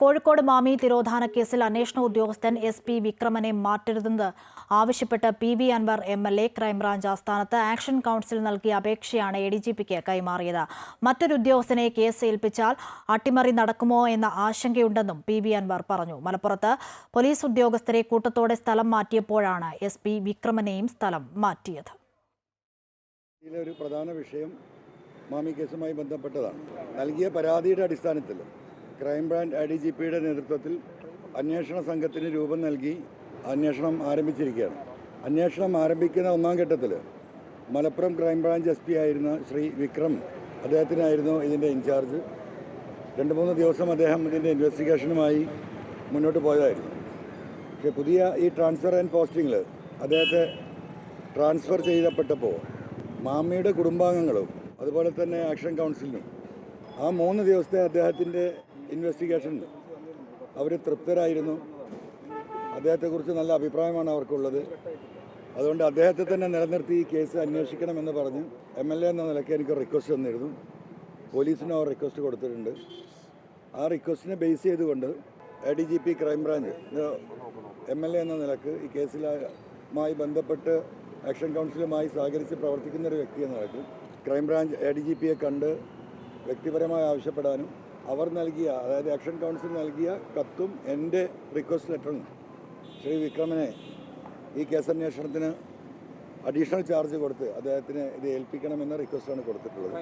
കോഴിക്കോട് മാമി തിരോധാന കേസിൽ അന്വേഷണ ഉദ്യോഗസ്ഥൻ എസ് പി വിക്രമനെ മാറ്റരുതെന്ന് ആവശ്യപ്പെട്ട് P V Anvar M L A crime branch ആസ്ഥാനത്ത് ആക്ഷൻ കൗൺസിൽ നൽകിയ അപേക്ഷയാണ് എ ഡി ജി പിക്ക് കൈമാറിയത്. മറ്റൊരു ഉദ്യോഗസ്ഥനെ കേസ് ഏൽപ്പിച്ചാൽ അട്ടിമറി നടക്കുമോ എന്ന ആശങ്കയുണ്ടെന്നും പി വി അൻവർ പറഞ്ഞു. മലപ്പുറത്ത് പോലീസ് ഉദ്യോഗസ്ഥരെ കൂട്ടത്തോടെ സ്ഥലം മാറ്റിയപ്പോഴാണ് എസ് പി വിക്രമനെയും സ്ഥലം മാറ്റിയത്. ഒരു പ്രധാന വിഷയം മാമി കേസുമായി ബന്ധപ്പെട്ടതാണ്. നൽകിയ പരാതിയുടെ അടിസ്ഥാനത്തിൽ ക്രൈംബ്രാഞ്ച് ഐ ഡി ജി പിയുടെ നേതൃത്വത്തിൽ അന്വേഷണ സംഘത്തിന് രൂപം നൽകി അന്വേഷണം ആരംഭിച്ചിരിക്കുകയാണ്. അന്വേഷണം ആരംഭിക്കുന്ന ഒന്നാം ഘട്ടത്തിൽ മലപ്പുറം ക്രൈംബ്രാഞ്ച് എസ് പി ആയിരുന്ന ശ്രീ വിക്രം അദ്ദേഹത്തിനായിരുന്നു ഇതിന്റെ ഇൻചാർജ്. രണ്ട് മൂന്ന് ദിവസം അദ്ദേഹം ഇതിന്റെ ഇൻവെസ്റ്റിഗേഷനുമായി മുന്നോട്ട് പോയതായിരുന്നു. പക്ഷേ പുതിയ ഈ ട്രാൻസ്ഫർ ആൻഡ് പോസ്റ്റിങ്ങിൽ അദ്ദേഹത്തെ ട്രാൻസ്ഫർ ചെയ്തപ്പെട്ടപ്പോൾ മാമിയുടെ കുടുംബാംഗങ്ങളും അതുപോലെ തന്നെ ആക്ഷൻ കൗൺസിലിനും ആ മൂന്ന് ദിവസത്തെ അദ്ദേഹത്തിന്റെ ഇൻവെസ്റ്റിഗേഷനിൽ അവർ തൃപ്തരായിരുന്നു. അദ്ദേഹത്തെക്കുറിച്ച് നല്ല അഭിപ്രായമാണ് അവർക്കുള്ളത്. അതുകൊണ്ട് അദ്ദേഹത്തെ തന്നെ നിലനിർത്തി ഈ കേസ് അന്വേഷിക്കണമെന്ന് പറഞ്ഞ് എം എൽ എ എന്ന നിലയ്ക്ക് എനിക്ക് റിക്വസ്റ്റ് തന്നിരുന്നു പോലീസിനും അവർ റിക്വസ്റ്റ് കൊടുത്തിട്ടുണ്ട്. ആ റിക്വസ്റ്റിനെ ബേസ് ചെയ്തുകൊണ്ട് A D G P crime branch M L A എന്ന നിലയ്ക്ക് ഈ കേസിലുമായി ബന്ധപ്പെട്ട് ആക്ഷൻ കൗൺസിലുമായി സഹകരിച്ച് പ്രവർത്തിക്കുന്ന ഒരു വ്യക്തി എന്ന നിലയ്ക്ക് ക്രൈംബ്രാഞ്ച് എ ഡി ജി പിയെ കണ്ട് വ്യക്തിപരമായി ആവശ്യപ്പെടാനും അവർ നൽകിയ അതായത് ആക്ഷൻ കൗൺസിൽ നൽകിയ കത്തും എന്റെ റിക്വസ്റ്റ് ലെറ്ററും ശ്രീ വിക്രമനെ ഈ കേസന്വേഷണത്തിന് അഡീഷണൽ ചാർജ് കൊടുത്ത് അദ്ദേഹത്തിന് ഇത് ഏൽപ്പിക്കണമെന്ന റിക്വസ്റ്റാണ് കൊടുത്തിട്ടുള്ളത്.